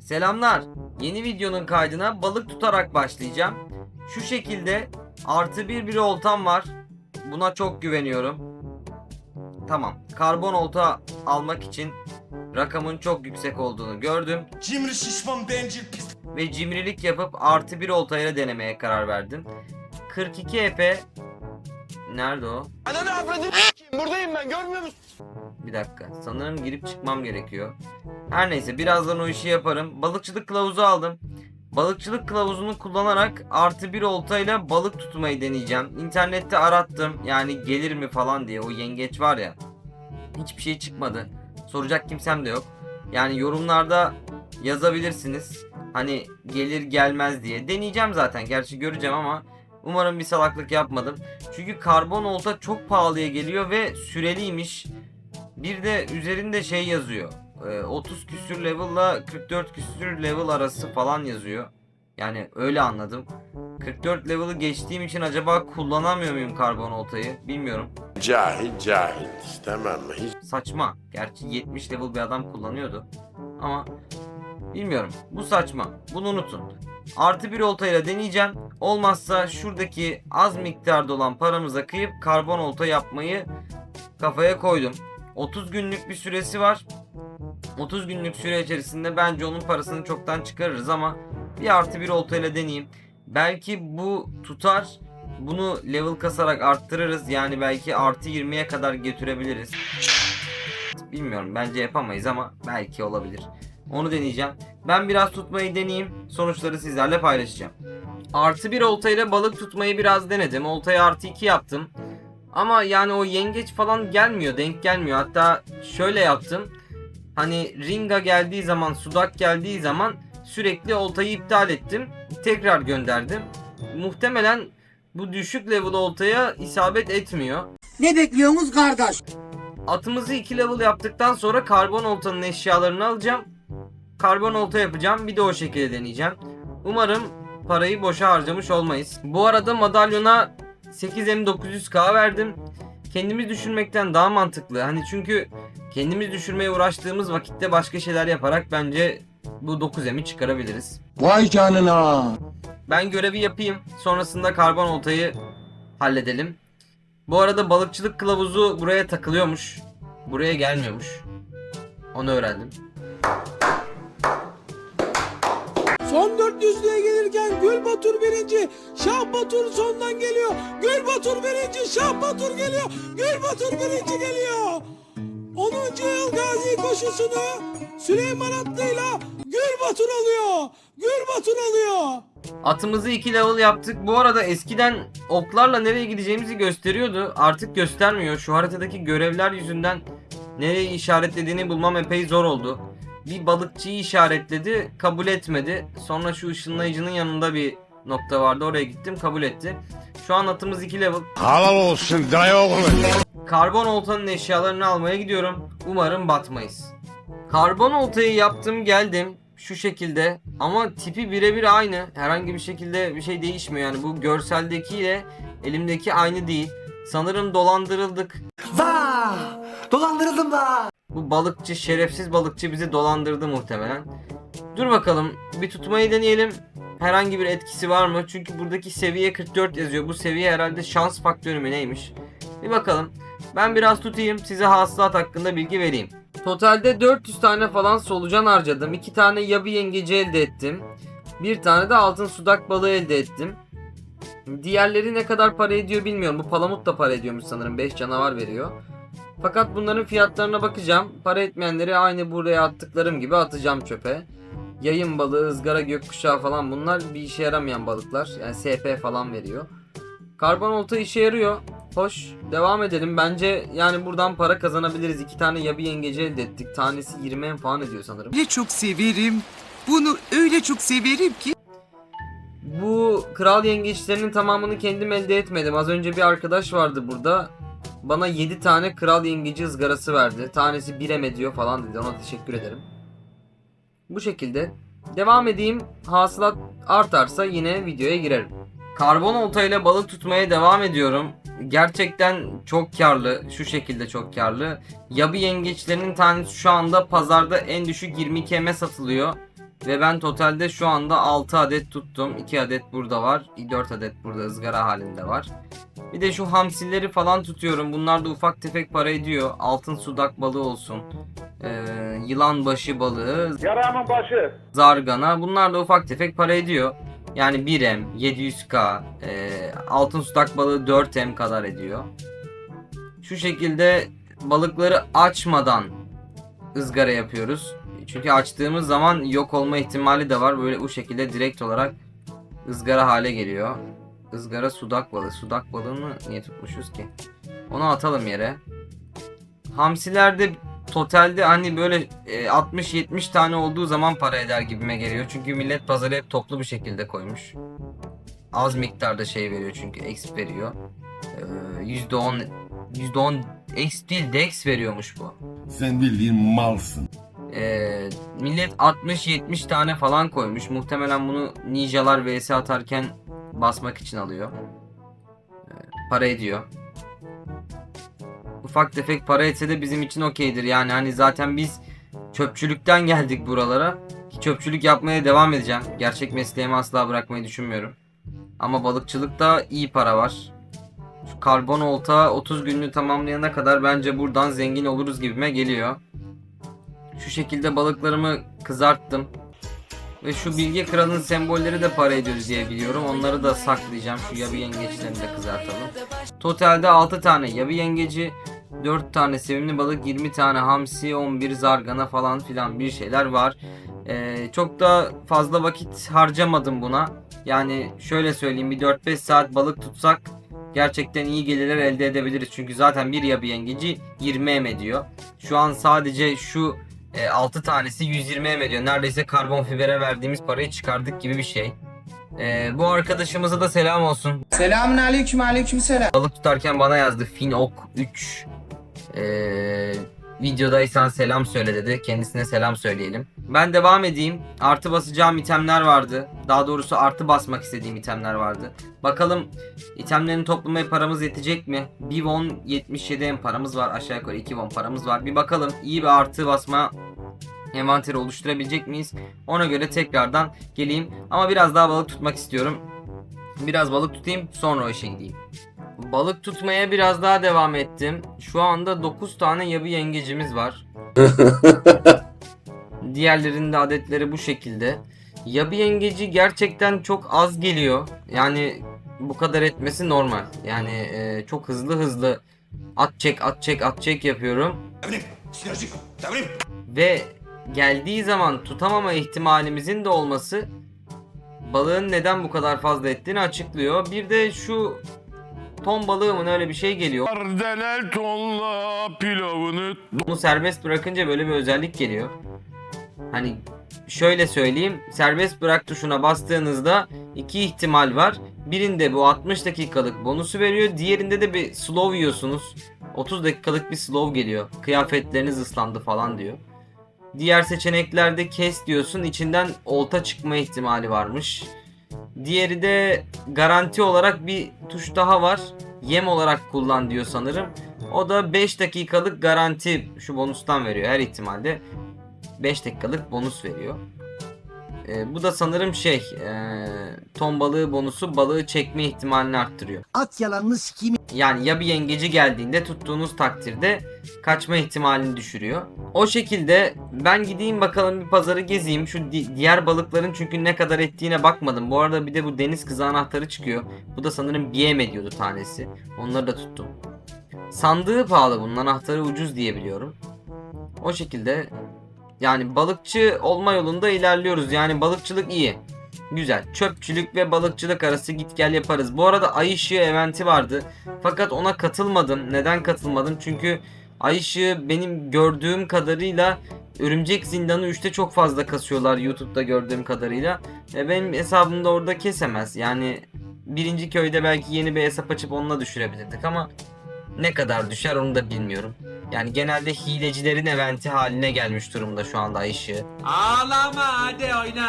Selamlar. Yeni videonun kaydına balık tutarak başlayacağım. Şu şekilde artı bir bir oltam var. Buna çok güveniyorum. Tamam. Karbon olta almak için rakamın çok yüksek olduğunu gördüm. Cimri şişman bencil pis. Ve cimrilik yapıp artı bir oltayla denemeye karar verdim. 42 EP Nerede o? Ananı avradını buradayım ben görmüyor musun? Bir dakika. Sanırım girip çıkmam gerekiyor. Her neyse birazdan o işi yaparım. Balıkçılık kılavuzu aldım. Balıkçılık kılavuzunu kullanarak artı bir oltayla balık tutmayı deneyeceğim. İnternette arattım. Yani gelir mi falan diye. O yengeç var ya. Hiçbir şey çıkmadı. Soracak kimsem de yok. Yani yorumlarda yazabilirsiniz. Hani gelir gelmez diye. Deneyeceğim zaten. Gerçi göreceğim ama umarım bir salaklık yapmadım. Çünkü karbon olta çok pahalıya geliyor ve süreliymiş. Bir de üzerinde şey yazıyor. Ee, 30 küsür level'la 44 küsür level arası falan yazıyor. Yani öyle anladım. 44 level'ı geçtiğim için acaba kullanamıyor muyum karbon oltayı bilmiyorum. Cahil cahil tamam mı? Hiç Saçma. Gerçi 70 level bir adam kullanıyordu. Ama bilmiyorum. Bu saçma. Bunu unutun. Artı bir oltayla deneyeceğim. Olmazsa şuradaki az miktarda olan paramıza kıyıp karbon olta yapmayı kafaya koydum. 30 günlük bir süresi var. 30 günlük süre içerisinde bence onun parasını çoktan çıkarırız ama bir artı bir oltayla deneyeyim. Belki bu tutar. Bunu level kasarak arttırırız. Yani belki artı 20'ye kadar götürebiliriz. Bilmiyorum bence yapamayız ama belki olabilir. Onu deneyeceğim. Ben biraz tutmayı deneyeyim. Sonuçları sizlerle paylaşacağım. Artı bir oltayla balık tutmayı biraz denedim. Oltayı artı 2 yaptım. Ama yani o yengeç falan gelmiyor. Denk gelmiyor. Hatta şöyle yaptım. Hani ringa geldiği zaman, sudak geldiği zaman sürekli oltayı iptal ettim. Tekrar gönderdim. Muhtemelen bu düşük level oltaya isabet etmiyor. Ne bekliyorsunuz kardeş? Atımızı 2 level yaptıktan sonra karbon oltanın eşyalarını alacağım. Karbon olta yapacağım. Bir de o şekilde deneyeceğim. Umarım parayı boşa harcamış olmayız. Bu arada madalyona 8M900K verdim. Kendimiz düşürmekten daha mantıklı. Hani çünkü kendimiz düşürmeye uğraştığımız vakitte başka şeyler yaparak bence bu 9M'i çıkarabiliriz. Vay canına. Ben görevi yapayım. Sonrasında karbon oltayı halledelim. Bu arada balıkçılık kılavuzu buraya takılıyormuş. Buraya gelmiyormuş. Onu öğrendim. Son 400'lüğe gelirken Gül Batur birinci, Şah Batur sondan geliyor. Gül Batur birinci, Şah Batur geliyor. Gül Batur birinci geliyor. 10. yıl gazi koşusunu Süleyman Atlı'yla Gül Batur alıyor. Gül Batur alıyor. Atımızı 2 level yaptık. Bu arada eskiden oklarla nereye gideceğimizi gösteriyordu. Artık göstermiyor. Şu haritadaki görevler yüzünden nereye işaretlediğini bulmam epey zor oldu. Bir balıkçıyı işaretledi, kabul etmedi. Sonra şu ışınlayıcının yanında bir nokta vardı. Oraya gittim, kabul etti. Şu an atımız 2 level. halal olsun dayı oğlu. Karbon oltanın eşyalarını almaya gidiyorum. Umarım batmayız. Karbon oltayı yaptım geldim. Şu şekilde ama tipi birebir aynı. Herhangi bir şekilde bir şey değişmiyor. Yani bu görseldekiyle elimdeki aynı değil. Sanırım dolandırıldık. Vah! Dolandırıldım da. Bu balıkçı, şerefsiz balıkçı bizi dolandırdı muhtemelen. Dur bakalım bir tutmayı deneyelim. Herhangi bir etkisi var mı? Çünkü buradaki seviye 44 yazıyor. Bu seviye herhalde şans faktörü mü neymiş? Bir bakalım. Ben biraz tutayım size hasılat hakkında bilgi vereyim. Totalde 400 tane falan solucan harcadım. 2 tane yabi yengeci elde ettim. Bir tane de altın sudak balığı elde ettim. Diğerleri ne kadar para ediyor bilmiyorum. Bu palamut da para ediyormuş sanırım. 5 canavar veriyor. Fakat bunların fiyatlarına bakacağım. Para etmeyenleri aynı buraya attıklarım gibi atacağım çöpe. Yayın balığı, ızgara gökkuşağı falan bunlar bir işe yaramayan balıklar. Yani SP falan veriyor. Karbon olta işe yarıyor. Hoş. Devam edelim. Bence yani buradan para kazanabiliriz. İki tane yabi yengeci elde ettik. Tanesi 20 en falan ediyor sanırım. öyle çok severim. Bunu öyle çok severim ki. Bu kral yengeçlerinin tamamını kendim elde etmedim. Az önce bir arkadaş vardı burada. Bana 7 tane kral yengeci ızgarası verdi. Tanesi 1 em ediyor falan dedi. Ona teşekkür ederim. Bu şekilde. Devam edeyim. Hasılat artarsa yine videoya girerim. Karbon oltayla balık tutmaya devam ediyorum. Gerçekten çok karlı. Şu şekilde çok karlı. Yabi yengeçlerinin tanesi şu anda pazarda en düşük 22 eme satılıyor. Ve ben totalde şu anda 6 adet tuttum. 2 adet burada var. 4 adet burada ızgara halinde var. Bir de şu hamsileri falan tutuyorum. Bunlar da ufak tefek para ediyor. Altın sudak balığı olsun. Ee, yılan başı balığı. Yaramın başı. Zargana. Bunlar da ufak tefek para ediyor. Yani 1M, 700K, e, altın sudak balığı 4M kadar ediyor. Şu şekilde balıkları açmadan ızgara yapıyoruz. Çünkü açtığımız zaman yok olma ihtimali de var. Böyle bu şekilde direkt olarak ızgara hale geliyor. Izgara sudak balığı. Sudak balığını niye tutmuşuz ki? Onu atalım yere. Hamsilerde totalde hani böyle e, 60-70 tane olduğu zaman para eder gibime geliyor. Çünkü millet pazarı hep toplu bir şekilde koymuş. Az miktarda şey veriyor çünkü exp veriyor. Ee, %10 %10 exp değil dex veriyormuş bu. Sen bildiğin malsın. Ee, millet 60-70 tane falan koymuş. Muhtemelen bunu ninjalar vs atarken basmak için alıyor. Ee, para ediyor. Ufak tefek para etse de bizim için okeydir. Yani hani zaten biz çöpçülükten geldik buralara. Ki çöpçülük yapmaya devam edeceğim. Gerçek mesleğimi asla bırakmayı düşünmüyorum. Ama balıkçılıkta iyi para var. Şu karbon olta 30 gününü tamamlayana kadar bence buradan zengin oluruz gibime geliyor. Şu şekilde balıklarımı kızarttım. Ve şu bilge kralın sembolleri de para ediyor diye biliyorum. Onları da saklayacağım. Şu yabi yengeçlerini de kızartalım. Totalde 6 tane yabi yengeci, 4 tane sevimli balık, 20 tane hamsi, 11 zargana falan filan bir şeyler var. Ee, çok da fazla vakit harcamadım buna. Yani şöyle söyleyeyim bir 4-5 saat balık tutsak gerçekten iyi gelirler elde edebiliriz. Çünkü zaten bir yabi yengeci 20 em ediyor. Şu an sadece şu e, 6 tanesi 120 em ediyor. Neredeyse karbon fibere verdiğimiz parayı çıkardık gibi bir şey. E, bu arkadaşımıza da selam olsun. Selamun aleyküm aleyküm selam. Balık tutarken bana yazdı Finok 3. Ee, videodaysan selam söyle dedi. Kendisine selam söyleyelim. Ben devam edeyim. Artı basacağım itemler vardı. Daha doğrusu artı basmak istediğim itemler vardı. Bakalım itemlerini toplamaya paramız yetecek mi? 1 won 77 en paramız var. Aşağı yukarı 2 won paramız var. Bir bakalım iyi bir artı basma envanteri oluşturabilecek miyiz? Ona göre tekrardan geleyim. Ama biraz daha balık tutmak istiyorum. Biraz balık tutayım sonra o işe gideyim. Balık tutmaya biraz daha devam ettim. Şu anda 9 tane yabi yengecimiz var. Diğerlerinin de adetleri bu şekilde. Yabi yengeci gerçekten çok az geliyor. Yani bu kadar etmesi normal. Yani e, çok hızlı hızlı at çek at çek at çek yapıyorum. Ve geldiği zaman tutamama ihtimalimizin de olması balığın neden bu kadar fazla ettiğini açıklıyor. Bir de şu ton balığımın öyle bir şey geliyor. Kardelen tonla pilavını Bunu serbest bırakınca böyle bir özellik geliyor. Hani şöyle söyleyeyim. Serbest bırak tuşuna bastığınızda iki ihtimal var. Birinde bu 60 dakikalık bonusu veriyor. Diğerinde de bir slow yiyorsunuz. 30 dakikalık bir slow geliyor. Kıyafetleriniz ıslandı falan diyor. Diğer seçeneklerde kes diyorsun. içinden olta çıkma ihtimali varmış. Diğeri de garanti olarak bir tuş daha var. Yem olarak kullan diyor sanırım. O da 5 dakikalık garanti şu bonustan veriyor her ihtimalde. 5 dakikalık bonus veriyor. Ee, bu da sanırım şey ee, ton balığı bonusu balığı çekme ihtimalini arttırıyor. At yalanını sikeyim. Yani ya bir yengeci geldiğinde tuttuğunuz takdirde kaçma ihtimalini düşürüyor. O şekilde ben gideyim bakalım bir pazarı gezeyim. Şu di- diğer balıkların çünkü ne kadar ettiğine bakmadım. Bu arada bir de bu deniz kızı anahtarı çıkıyor. Bu da sanırım BM ediyordu tanesi. Onları da tuttum. Sandığı pahalı bunun anahtarı ucuz diye biliyorum. O şekilde yani balıkçı olma yolunda ilerliyoruz. Yani balıkçılık iyi. Güzel. Çöpçülük ve balıkçılık arası git gel yaparız. Bu arada ay ışığı eventi vardı. Fakat ona katılmadım. Neden katılmadım? Çünkü ay ışığı benim gördüğüm kadarıyla Örümcek Zindanı 3'te çok fazla kasıyorlar YouTube'da gördüğüm kadarıyla. Ve benim hesabımda orada kesemez. Yani birinci köyde belki yeni bir hesap açıp onunla düşürebilirdik ama ne kadar düşer onu da bilmiyorum. Yani genelde hilecilerin eventi haline gelmiş durumda şu anda ışığı. Ağlama hadi oyna.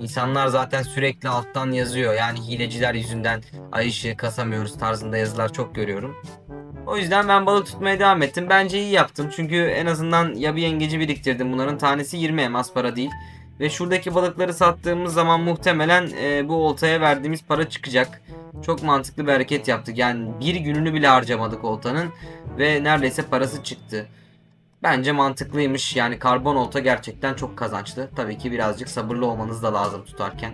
İnsanlar zaten sürekli alttan yazıyor. Yani hileciler yüzünden ay ışığı kasamıyoruz tarzında yazılar çok görüyorum. O yüzden ben balık tutmaya devam ettim. Bence iyi yaptım. Çünkü en azından ya bir yengeci biriktirdim. Bunların tanesi 20 em az para değil. Ve şuradaki balıkları sattığımız zaman muhtemelen e, bu oltaya verdiğimiz para çıkacak. Çok mantıklı bir hareket yaptık. Yani bir gününü bile harcamadık oltanın ve neredeyse parası çıktı. Bence mantıklıymış. Yani karbon olta gerçekten çok kazançlı. Tabii ki birazcık sabırlı olmanız da lazım tutarken.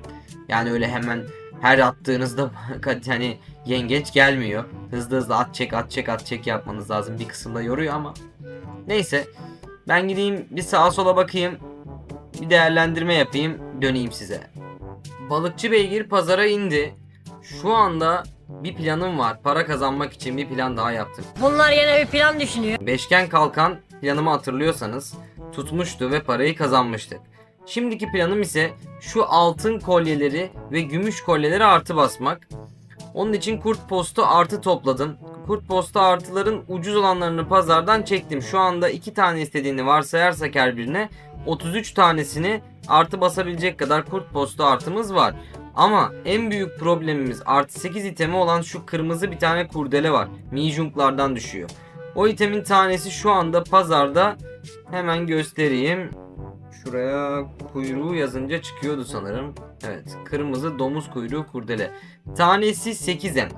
Yani öyle hemen her attığınızda hani yengeç gelmiyor. Hızlı hızlı at çek at çek at çek yapmanız lazım. Bir kısımda yoruyor ama. Neyse. Ben gideyim bir sağa sola bakayım. Bir değerlendirme yapayım. Döneyim size. Balıkçı beygir pazara indi. Şu anda bir planım var. Para kazanmak için bir plan daha yaptım. Bunlar yine bir plan düşünüyor. Beşgen kalkan planımı hatırlıyorsanız tutmuştu ve parayı kazanmıştık. Şimdiki planım ise şu altın kolyeleri ve gümüş kolyeleri artı basmak. Onun için kurt postu artı topladım. Kurt postu artıların ucuz olanlarını pazardan çektim. Şu anda 2 tane istediğini varsayarsak her birine 33 tanesini artı basabilecek kadar kurt postu artımız var. Ama en büyük problemimiz artı 8 itemi olan şu kırmızı bir tane kurdele var. Mijunklardan düşüyor. O itemin tanesi şu anda pazarda hemen göstereyim. Şuraya kuyruğu yazınca çıkıyordu sanırım. Evet kırmızı domuz kuyruğu kurdele. Tanesi 8M.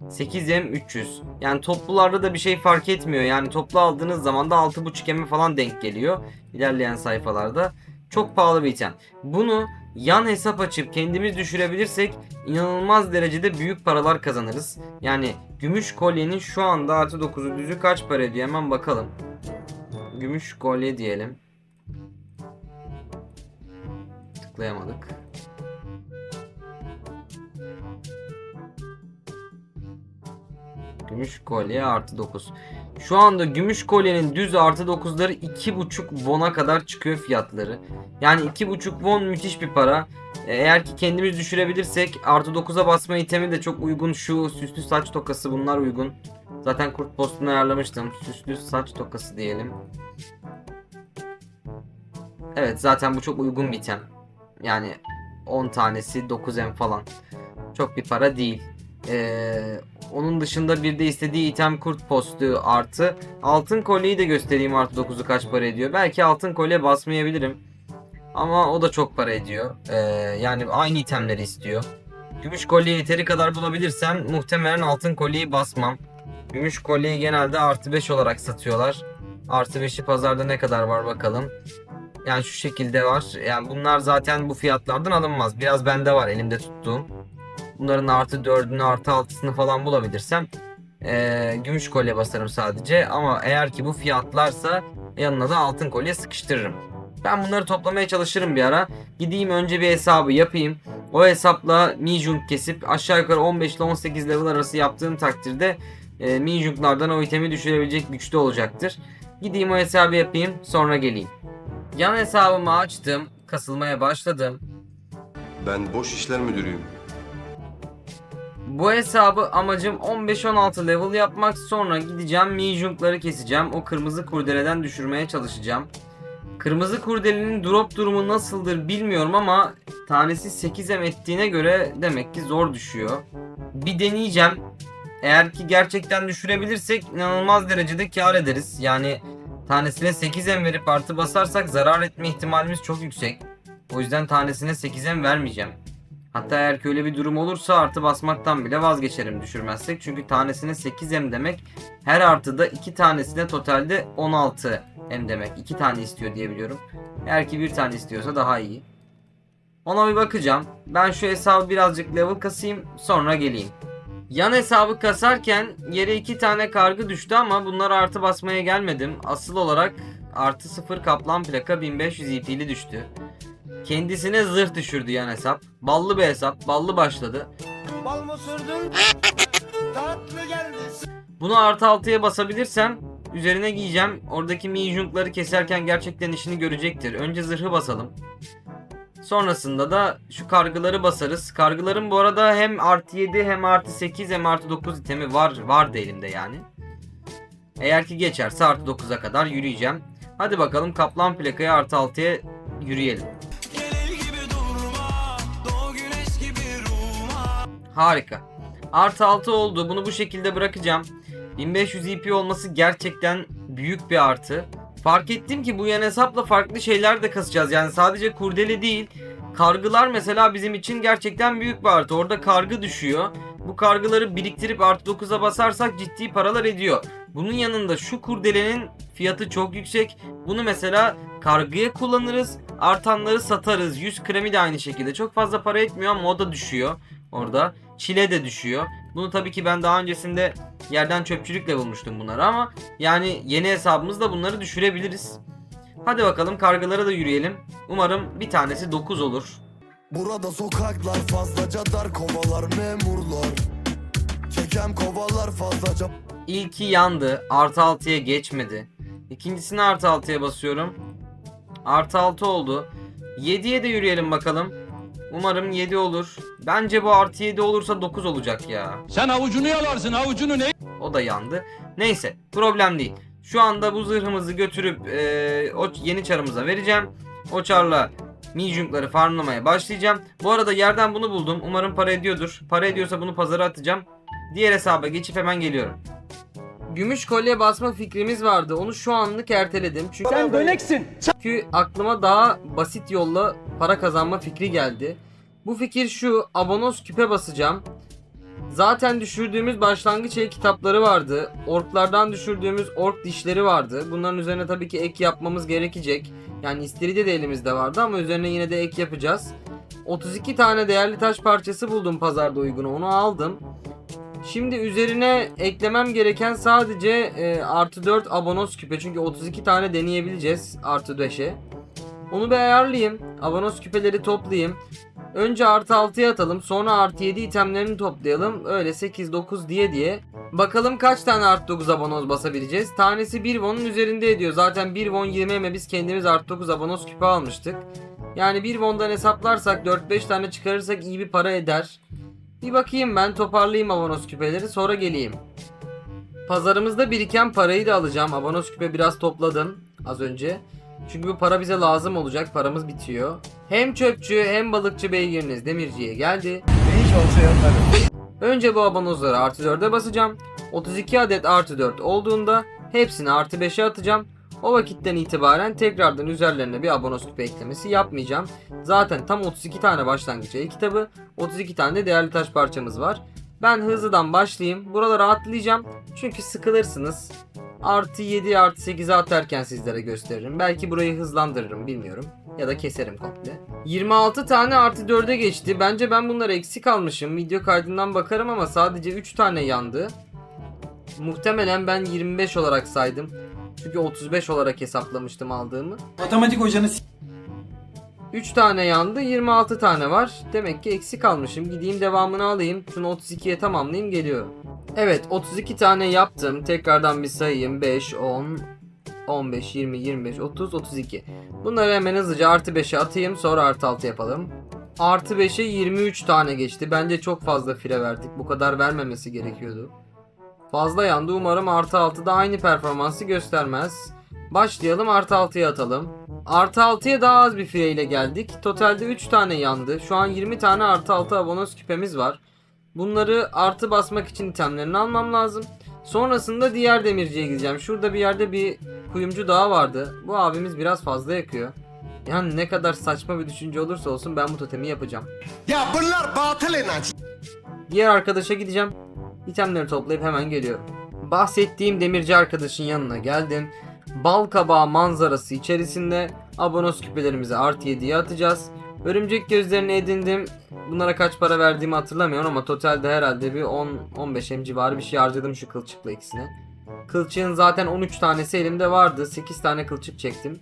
8M 300. Yani toplularda da bir şey fark etmiyor. Yani toplu aldığınız zaman da 6.5M falan denk geliyor. İlerleyen sayfalarda. Çok pahalı bir item. Bunu yan hesap açıp kendimiz düşürebilirsek inanılmaz derecede büyük paralar kazanırız. Yani gümüş kolyenin şu anda artı 9'u düzü kaç para ediyor hemen bakalım. Gümüş kolye diyelim. Tıklayamadık. Gümüş kolye artı 9. Şu anda gümüş kolyenin düz artı 9'ları 2.5 won'a kadar çıkıyor fiyatları. Yani 2.5 won müthiş bir para. E, Eğer ki kendimiz düşürebilirsek artı 9'a basma itemi de çok uygun. Şu süslü saç tokası bunlar uygun. Zaten kurt postunu ayarlamıştım. Süslü saç tokası diyelim. Evet zaten bu çok uygun bir item. Yani 10 tanesi 9M falan. Çok bir para değil. Ee, onun dışında bir de istediği item kurt postu artı. Altın kolyeyi de göstereyim artı 9'u kaç para ediyor. Belki altın kolye basmayabilirim. Ama o da çok para ediyor. Ee, yani aynı itemleri istiyor. Gümüş kolye yeteri kadar bulabilirsem muhtemelen altın kolyeyi basmam. Gümüş kolyeyi genelde artı 5 olarak satıyorlar. Artı 5'i pazarda ne kadar var bakalım. Yani şu şekilde var. Yani bunlar zaten bu fiyatlardan alınmaz. Biraz bende var elimde tuttuğum. Bunların artı 4'ünü artı 6'sını falan bulabilirsem eee, gümüş kolye basarım sadece. Ama eğer ki bu fiyatlarsa yanına da altın kolye sıkıştırırım. Ben bunları toplamaya çalışırım bir ara. Gideyim önce bir hesabı yapayım. O hesapla Mijunk kesip aşağı yukarı 15 ile 18 level arası yaptığım takdirde e, Mijunk'lardan o itemi düşürebilecek güçte olacaktır. Gideyim o hesabı yapayım sonra geleyim. Yan hesabımı açtım. Kasılmaya başladım. Ben boş işler müdürüyüm. Bu hesabı amacım 15-16 level yapmak sonra gideceğim Mijunk'ları keseceğim. O kırmızı kurdeleden düşürmeye çalışacağım. Kırmızı kurdelenin drop durumu nasıldır bilmiyorum ama tanesi 8M ettiğine göre demek ki zor düşüyor. Bir deneyeceğim. Eğer ki gerçekten düşürebilirsek inanılmaz derecede kar ederiz. Yani tanesine 8M verip artı basarsak zarar etme ihtimalimiz çok yüksek. O yüzden tanesine 8M vermeyeceğim. Hatta eğer ki öyle bir durum olursa artı basmaktan bile vazgeçerim düşürmezsek. Çünkü tanesine 8M demek her artıda 2 tanesine totalde 16 M demek. 2 tane istiyor diye biliyorum. Eğer ki bir tane istiyorsa daha iyi. Ona bir bakacağım. Ben şu hesabı birazcık level kasayım sonra geleyim. Yan hesabı kasarken yere 2 tane kargı düştü ama bunlar artı basmaya gelmedim. Asıl olarak artı 0 kaplan plaka 1500 EP'li düştü. Kendisine zırh düşürdü yan hesap. Ballı bir hesap. Ballı başladı. Bal mı sürdün? Tatlı geldi. Bunu artı 6'ya basabilirsem üzerine giyeceğim. Oradaki mijunkları keserken gerçekten işini görecektir. Önce zırhı basalım. Sonrasında da şu kargıları basarız. Kargıların bu arada hem artı 7 hem artı 8 hem artı 9 itemi var. Vardı elimde yani. Eğer ki geçerse artı 9'a kadar yürüyeceğim. Hadi bakalım kaplan plakaya artı 6'ya yürüyelim. Harika. Artı 6 oldu. Bunu bu şekilde bırakacağım. 1500 EP olması gerçekten büyük bir artı. Fark ettim ki bu yan hesapla farklı şeyler de kasacağız. Yani sadece kurdele değil. Kargılar mesela bizim için gerçekten büyük bir artı. Orada kargı düşüyor. Bu kargıları biriktirip artı 9'a basarsak ciddi paralar ediyor. Bunun yanında şu kurdelenin fiyatı çok yüksek. Bunu mesela kargıya kullanırız. Artanları satarız. 100 kremi de aynı şekilde. Çok fazla para etmiyor ama o da düşüyor orada. Çile de düşüyor. Bunu tabii ki ben daha öncesinde yerden çöpçülükle bulmuştum bunları ama yani yeni hesabımızda bunları düşürebiliriz. Hadi bakalım kargılara da yürüyelim. Umarım bir tanesi 9 olur. Burada sokaklar fazlaca dar kovalar memurlar Kekem kovalar fazlaca İlki yandı. Artı 6'ya geçmedi. İkincisini artı 6'ya basıyorum. Artı 6 oldu. 7'ye de yürüyelim bakalım. Umarım 7 olur. Bence bu artı 7 olursa 9 olacak ya. Sen avucunu yalarsın avucunu ne? O da yandı. Neyse problem değil. Şu anda bu zırhımızı götürüp eee, o yeni çarımıza vereceğim. O çarla Mijunk'ları farmlamaya başlayacağım. Bu arada yerden bunu buldum. Umarım para ediyordur. Para ediyorsa bunu pazara atacağım. Diğer hesaba geçip hemen geliyorum. Gümüş kolye basma fikrimiz vardı. Onu şu anlık erteledim. Çünkü Sen döneksin. çünkü aklıma daha basit yolla para kazanma fikri geldi. Bu fikir şu, abonos küpe basacağım. Zaten düşürdüğümüz başlangıç el kitapları vardı. Orklardan düşürdüğümüz ork dişleri vardı. Bunların üzerine tabii ki ek yapmamız gerekecek. Yani istiridye de elimizde vardı ama üzerine yine de ek yapacağız. 32 tane değerli taş parçası buldum pazarda uygunu. Onu aldım. Şimdi üzerine eklemem gereken sadece e, artı 4 abonos küpe. Çünkü 32 tane deneyebileceğiz artı 5'e. Onu bir ayarlayayım. Abonos küpeleri toplayayım. Önce artı 6'ya atalım. Sonra artı 7 itemlerini toplayalım. Öyle 8 9 diye diye. Bakalım kaç tane artı 9 abonos basabileceğiz. Tanesi 1 won'un üzerinde ediyor. Zaten 1 won 20 eme biz kendimiz artı 9 abonos küpe almıştık. Yani 1 won'dan hesaplarsak 4-5 tane çıkarırsak iyi bir para eder. Bir bakayım ben toparlayayım abonos küpeleri sonra geleyim. Pazarımızda biriken parayı da alacağım. Abonos küpe biraz topladım az önce. Çünkü bu para bize lazım olacak. Paramız bitiyor. Hem çöpçü hem balıkçı beygiriniz demirciye geldi. Önce bu abanozları artı 4'e basacağım. 32 adet artı 4 olduğunda hepsini artı 5'e atacağım. O vakitten itibaren tekrardan üzerlerine bir abonos küpe eklemesi yapmayacağım. Zaten tam 32 tane başlangıç el kitabı, 32 tane de değerli taş parçamız var. Ben hızlıdan başlayayım. Buraları atlayacağım. Çünkü sıkılırsınız. Artı 7 artı 8'e atarken sizlere gösteririm. Belki burayı hızlandırırım bilmiyorum. Ya da keserim komple. 26 tane artı 4'e geçti. Bence ben bunları eksik almışım. Video kaydından bakarım ama sadece 3 tane yandı. Muhtemelen ben 25 olarak saydım. Çünkü 35 olarak hesaplamıştım aldığımı. Matematik hocanı 3 tane yandı 26 tane var. Demek ki eksik almışım. Gideyim devamını alayım. Şunu 32'ye tamamlayayım geliyorum. Evet 32 tane yaptım. Tekrardan bir sayayım. 5, 10, 15, 20, 25, 30, 32. Bunları hemen hızlıca artı 5'e atayım. Sonra artı 6 yapalım. Artı 5'e 23 tane geçti. Bence çok fazla fire verdik. Bu kadar vermemesi gerekiyordu. Fazla yandı. Umarım artı 6'da aynı performansı göstermez. Başlayalım artı 6'ya atalım. Artı 6'ya daha az bir fire ile geldik. Totalde 3 tane yandı. Şu an 20 tane artı 6 abonos küpemiz var. Bunları artı basmak için itemlerini almam lazım. Sonrasında diğer demirciye gideceğim. Şurada bir yerde bir kuyumcu daha vardı. Bu abimiz biraz fazla yakıyor. Yani ne kadar saçma bir düşünce olursa olsun ben bu totemi yapacağım. Ya bunlar batıl inanç Diğer arkadaşa gideceğim. İtemleri toplayıp hemen geliyorum. Bahsettiğim demirci arkadaşın yanına geldim. Bal kabağı manzarası içerisinde abonos küpelerimizi artı 7'ye atacağız. Örümcek gözlerini edindim. Bunlara kaç para verdiğimi hatırlamıyorum ama totalde herhalde bir 10-15 em civarı bir şey harcadım şu kılçıkla ikisine. Kılçığın zaten 13 tanesi elimde vardı. 8 tane kılçık çektim.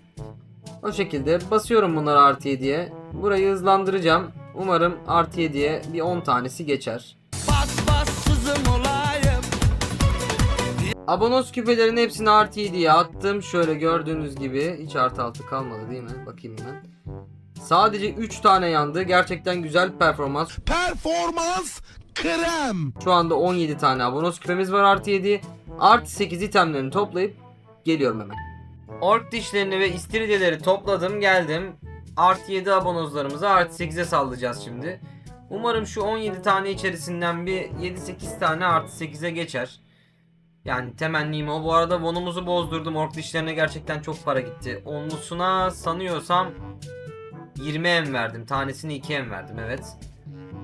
O şekilde basıyorum bunları artı 7'ye. Burayı hızlandıracağım. Umarım artı 7'ye bir 10 tanesi geçer. Abonos küpelerin hepsini artı 7'ye attım. Şöyle gördüğünüz gibi hiç artı 6 kalmadı değil mi? Bakayım hemen. Sadece 3 tane yandı. Gerçekten güzel bir performans. Performans krem Şu anda 17 tane abonos küpemiz var artı 7. Artı 8 itemlerini toplayıp geliyorum hemen. Ork dişlerini ve istiridyeleri topladım geldim. Artı 7 abonozlarımızı artı 8'e sallayacağız şimdi. Umarım şu 17 tane içerisinden bir 7-8 tane artı 8'e geçer. Yani temennim o. Bu arada bonumuzu bozdurdum. Ork dişlerine gerçekten çok para gitti. Onlusuna sanıyorsam 20 em verdim. Tanesini 2 em verdim evet.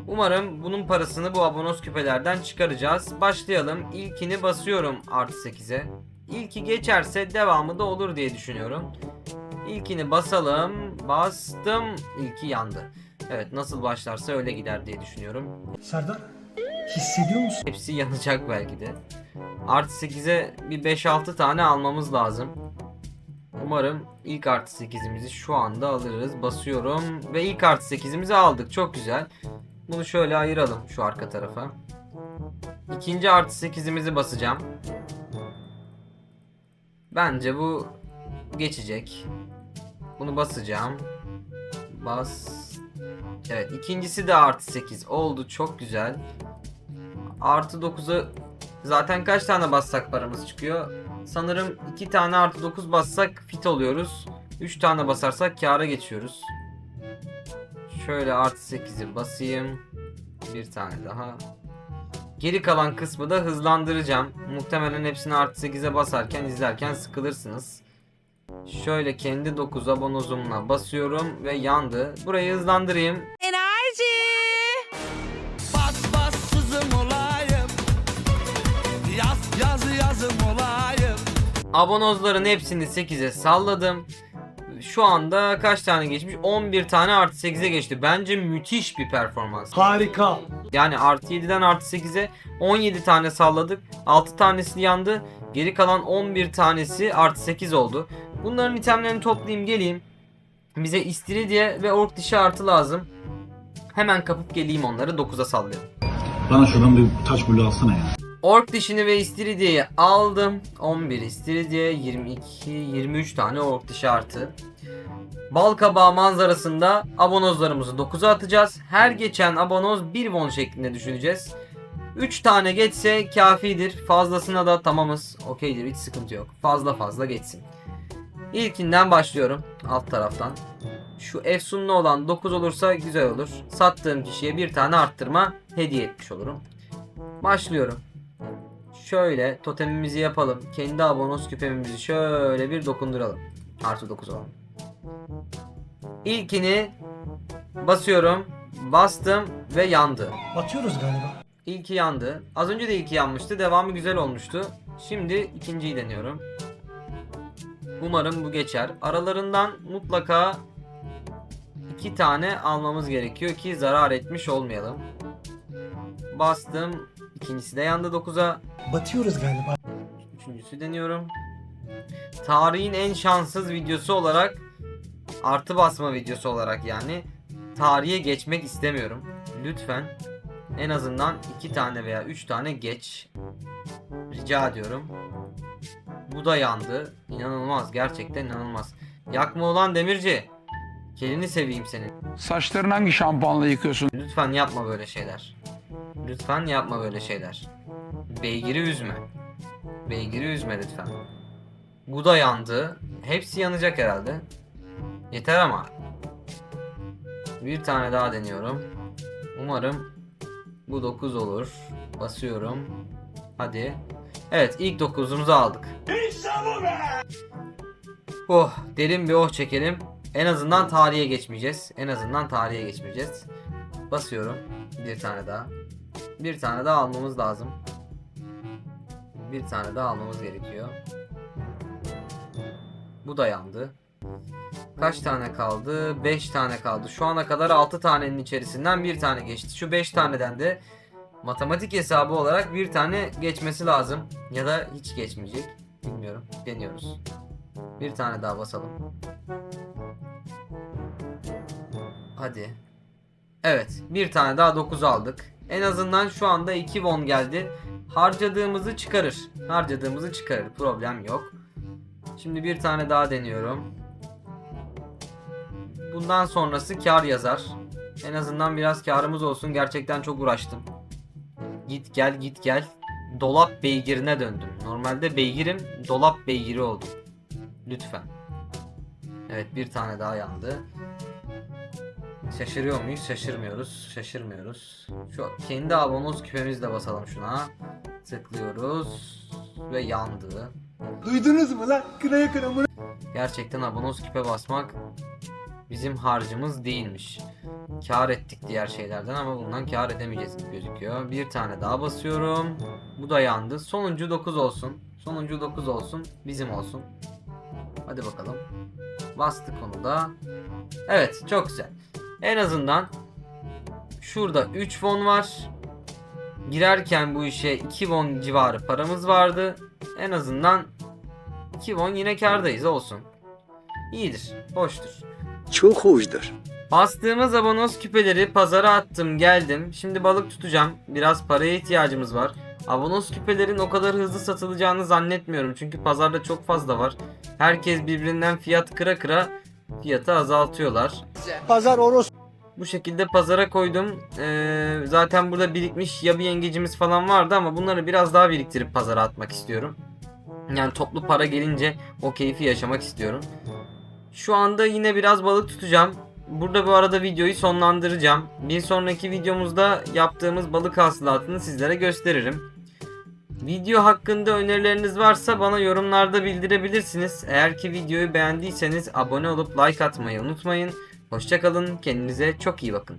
Umarım bunun parasını bu abonos küpelerden çıkaracağız. Başlayalım. İlkini basıyorum artı 8'e. İlki geçerse devamı da olur diye düşünüyorum. İlkini basalım. Bastım. İlki yandı. Evet nasıl başlarsa öyle gider diye düşünüyorum. Serdar hissediyor musun? Hepsi yanacak belki de. Artı 8'e bir 5-6 tane almamız lazım. Umarım ilk artı 8'imizi şu anda alırız. Basıyorum ve ilk artı 8'imizi aldık. Çok güzel. Bunu şöyle ayıralım şu arka tarafa. İkinci artı 8'imizi basacağım. Bence bu geçecek. Bunu basacağım. Bas. Evet ikincisi de artı 8 oldu. Çok güzel. Artı 9'u zaten kaç tane bassak paramız çıkıyor? Sanırım 2 tane artı 9 bassak fit oluyoruz. 3 tane basarsak kâra geçiyoruz. Şöyle artı 8'i basayım. Bir tane daha. Geri kalan kısmı da hızlandıracağım. Muhtemelen hepsini artı 8'e basarken izlerken sıkılırsınız. Şöyle kendi 9'a bonozumla basıyorum ve yandı. Burayı hızlandırayım. Bas Abonozların hepsini 8'e salladım. Şu anda kaç tane geçmiş? 11 tane artı 8'e geçti. Bence müthiş bir performans. Harika. Yani artı 7'den artı 8'e 17 tane salladık. 6 tanesi yandı. Geri kalan 11 tanesi artı 8 oldu. Bunların itemlerini toplayayım geleyim. Bize istiridye ve ork dişi artı lazım. Hemen kapıp geleyim onları 9'a sallıyorum. Bana şuradan bir taş bulu alsana ya. Ork dişini ve istiridyeyi aldım. 11 istiridye, 22, 23 tane ork dişi artı. Bal kabağı manzarasında abonozlarımızı 9'a atacağız. Her geçen abonoz 1 won şeklinde düşüneceğiz. 3 tane geçse kafidir. Fazlasına da tamamız. Okeydir hiç sıkıntı yok. Fazla fazla geçsin. İlkinden başlıyorum. Alt taraftan. Şu efsunlu olan 9 olursa güzel olur. Sattığım kişiye bir tane arttırma hediye etmiş olurum. Başlıyorum. Şöyle totemimizi yapalım. Kendi abonos küpemizi şöyle bir dokunduralım. Artı 9 olan. İlkini basıyorum. Bastım ve yandı. Batıyoruz galiba. İlki yandı. Az önce de ilki yanmıştı. Devamı güzel olmuştu. Şimdi ikinciyi deniyorum. Umarım bu geçer. Aralarından mutlaka iki tane almamız gerekiyor ki zarar etmiş olmayalım. Bastım. İkincisi de yandı 9'a. Batıyoruz galiba. Üçüncüsü deniyorum. Tarihin en şanssız videosu olarak artı basma videosu olarak yani tarihe geçmek istemiyorum. Lütfen en azından iki tane veya üç tane geç. Rica ediyorum. Bu da yandı. İnanılmaz. Gerçekten inanılmaz. Yakma olan demirci. Kelini seveyim senin. Saçlarını hangi şampuanla yıkıyorsun? Lütfen yapma böyle şeyler. Lütfen yapma böyle şeyler. Beygiri üzme. Beygiri üzme lütfen. Bu da yandı. Hepsi yanacak herhalde. Yeter ama. Bir tane daha deniyorum. Umarım bu 9 olur. Basıyorum. Hadi. Evet ilk 9'umuzu aldık. Oh derin bir oh çekelim. En azından tarihe geçmeyeceğiz. En azından tarihe geçmeyeceğiz. Basıyorum. Bir tane daha. Bir tane daha almamız lazım. Bir tane daha almamız gerekiyor. Bu da yandı. Kaç tane kaldı? 5 tane kaldı. Şu ana kadar 6 tanenin içerisinden bir tane geçti. Şu 5 taneden de matematik hesabı olarak bir tane geçmesi lazım. Ya da hiç geçmeyecek. Bilmiyorum. Deniyoruz. Bir tane daha basalım. Hadi. Evet. Bir tane daha 9 aldık. En azından şu anda 2 won geldi. Harcadığımızı çıkarır. Harcadığımızı çıkarır. Problem yok. Şimdi bir tane daha deniyorum. Bundan sonrası kar yazar. En azından biraz karımız olsun. Gerçekten çok uğraştım. Git gel git gel. Dolap beygirine döndüm. Normalde beygirim dolap beygiri oldum. Lütfen. Evet bir tane daha yandı. Şaşırıyor muyuz? Şaşırmıyoruz. Şaşırmıyoruz. Şu kendi abonos küpemizle basalım şuna. Tıklıyoruz. Ve yandı. Duydunuz mu lan? Kıraya kıra mı? Gerçekten abonos küpe basmak bizim harcımız değilmiş. Kar ettik diğer şeylerden ama bundan kar edemeyeceğiz gibi gözüküyor. Bir tane daha basıyorum. Bu da yandı. Sonuncu 9 olsun. Sonuncu 9 olsun. Bizim olsun. Hadi bakalım. Bastık onu da. Evet çok güzel. En azından şurada 3 won var. Girerken bu işe 2 won civarı paramız vardı. En azından 2 won yine kardayız olsun. İyidir. Hoştur. Çok hoşdur. Bastığımız abonos küpeleri pazara attım geldim. Şimdi balık tutacağım. Biraz paraya ihtiyacımız var. Abonos küpelerin o kadar hızlı satılacağını zannetmiyorum. Çünkü pazarda çok fazla var. Herkes birbirinden fiyat kıra kıra fiyatı azaltıyorlar. Pazar oros. Bu şekilde pazara koydum. Ee, zaten burada birikmiş yabi yengecimiz falan vardı ama bunları biraz daha biriktirip pazara atmak istiyorum. Yani toplu para gelince o keyfi yaşamak istiyorum. Şu anda yine biraz balık tutacağım. Burada bu arada videoyu sonlandıracağım. Bir sonraki videomuzda yaptığımız balık hasılatını sizlere gösteririm. Video hakkında önerileriniz varsa bana yorumlarda bildirebilirsiniz. Eğer ki videoyu beğendiyseniz abone olup like atmayı unutmayın. Hoşçakalın, kendinize çok iyi bakın.